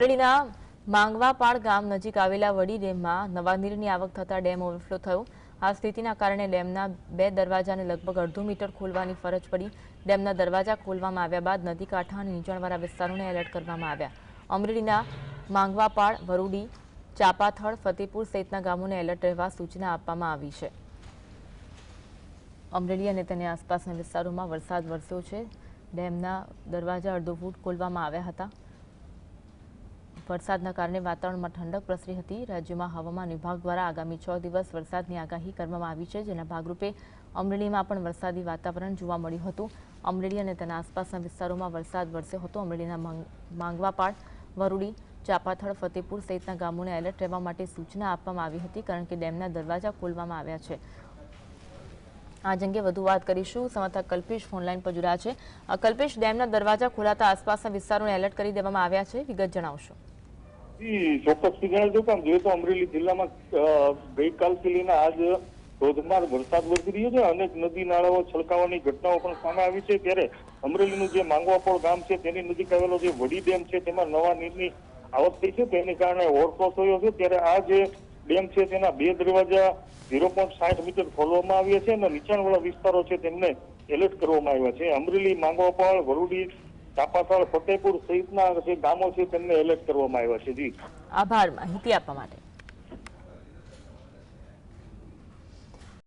અમરેલીના માંગવાપાળ ગામ નજીક આવેલા વડી ડેમમાં નવા નીરની આવક થતાં ડેમ ઓવરફ્લો થયો. આ સ્થિતિના કારણે ડેમના બે દરવાજાને લગભગ અડધું મીટર ખોલવાની ફરજ પડી. ડેમના દરવાજા ખોલવામાં આવ્યા બાદ નદી કાંઠા અને નીચાણવાળા વિસ્તારોને એલર્ટ કરવામાં આવ્યા. અમરેલીના માંગવાપાળ, વરુડી, ચાપાથળ, ફતેપુર સહિતના ગામોને એલર્ટ રહેવા સૂચના આપવામાં આવી છે. અમરેલી અને તેની આસપાસના વિસ્તારોમાં વરસાદ વરસ્યો છે. ડેમના દરવાજા અડધો ફૂટ ખોલવામાં આવ્યા હતા. વરસાદના કારણે વાતાવરણમાં ઠંડક પ્રસરી હતી. રાજ્યમાં હવામાન વિભાગ દ્વારા આગામી છ દિવસ વરસાદની આગાહી કરવામાં આવી છે, જેના ભાગરૂપે અમરેલીમાં પણ વરસાદી વાતાવરણ જોવા મળ્યું હતું. અમરેલી અને તેના આસપાસના વિસ્તારોમાં વરસાદ વરસ્યો હતો. અમરેલીના માંગ- માંગવાપાડ વરુડી, ચાપાથળ, ફતેપુર સહિતના ગામોને એલર્ટ રહેવા માટે સૂચના આપવામાં આવી હતી, કારણ કે ડેમના દરવાજા ખોલવામાં આવ્યા છે. આ અંગે વધુ વાત કરીશું. સમાચાર કલ્પેશ ફોનલાઈન પર જોડાયા છે. કલ્પેશ, ડેમના દરવાજા ખોલાતા આસપાસના વિસ્તારોને એલર્ટ કરી દેવામાં આવ્યા છે. વિગત જણાવશો. ચોક્કસ સિગ્નલ જો પણ જોઈએ તો અમરેલી જિલ્લામાં ગઈકાલથી લઈને આજ ધોધમાર વરસાદ વરસી રહ્યો છે. અનેક નદી, નાળાઓ છલકાવાની ઘટનાઓ પણ સામે આવી છે. ત્યારે અમરેલીનું જે માંગવાપોળ ગામ છે, તેની નજીક આવેલો જે વડી ડેમ છે, તેમાં નવા નીરની આવક થઈ છે. તેને કારણે ઓવરફ્લો થયો છે. ત્યારે આ જે ડેમ છે, તેના બે દરવાજા ઝીરો પોઈન્ટ સાઠ મીટર ખોલવામાં આવ્યા છે અને નીચાણવાળા વિસ્તારો છે, તેમને એલર્ટ કરવામાં આવ્યા છે. અમરેલી માંગવાપાળ વરુડી ચાપાથળ ફતેપુર સહિતના જે ગામો છે તેમને એલર્ટ કરવામાં આવ્યા છે. જી. આભાર માહિતી આપવા માટે.